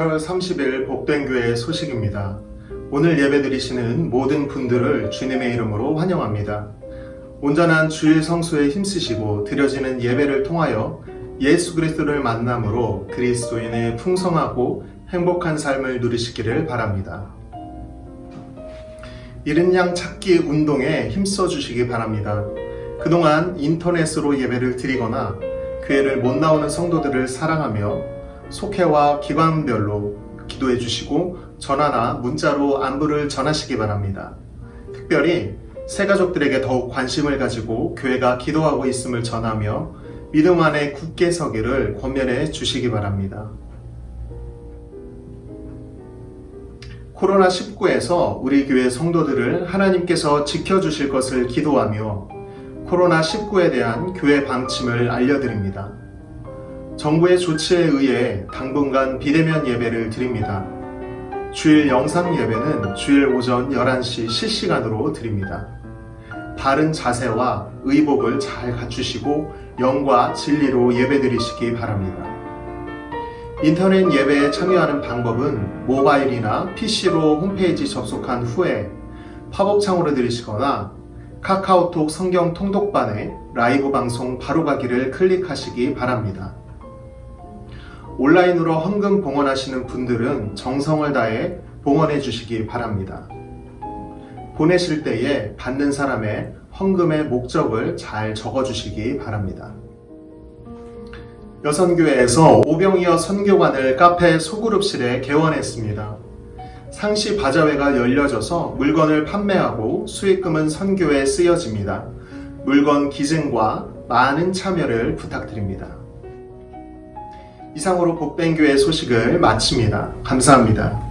8월 30일 복된 교회 소식입니다. 오늘 예배드리시는 모든 분들을 주님의 이름으로 환영합니다. 온전한 주일 성수에 힘쓰시고 드려지는 예배를 통하여 예수 그리스도를 만남으로 그리스도인의 풍성하고 행복한 삶을 누리시기를 바랍니다. 이른 양 찾기 운동에 힘써 주시기 바랍니다. 그동안 인터넷으로 예배를 드리거나 교회를 못 나오는 성도들을 사랑하며 속회와 기관별로 기도해 주시고 전화나 문자로 안부를 전하시기 바랍니다. 특별히 새 가족들에게 더욱 관심을 가지고 교회가 기도하고 있음을 전하며 믿음 안에 굳게 서기를 권면해 주시기 바랍니다. 코로나19에서 우리 교회 성도들을 하나님께서 지켜주실 것을 기도하며 코로나19에 대한 교회 방침을 알려드립니다. 정부의 조치에 의해 당분간 비대면 예배를 드립니다. 주일 영상 예배는 주일 오전 11시 실시간으로 드립니다. 바른 자세와 의복을 잘 갖추시고 영과 진리로 예배 드리시기 바랍니다. 인터넷 예배에 참여하는 방법은 모바일이나 PC로 홈페이지 접속한 후에 팝업 창으로 들으시거나 카카오톡 성경 통독반에 라이브 방송 바로 가기를 클릭하시기 바랍니다. 온라인으로 헌금 봉헌하시는 분들은 정성을 다해 봉헌해 주시기 바랍니다. 보내실 때에 받는 사람의 헌금의 목적을 잘 적어 주시기 바랍니다. 여선교회에서 오병이어 선교관을 카페 소그룹실에 개원했습니다. 상시 바자회가 열려져서 물건을 판매하고 수익금은 선교에 쓰여집니다. 물건 기증과 많은 참여를 부탁드립니다. 이상으로 복된 교회 소식을 마칩니다. 감사합니다.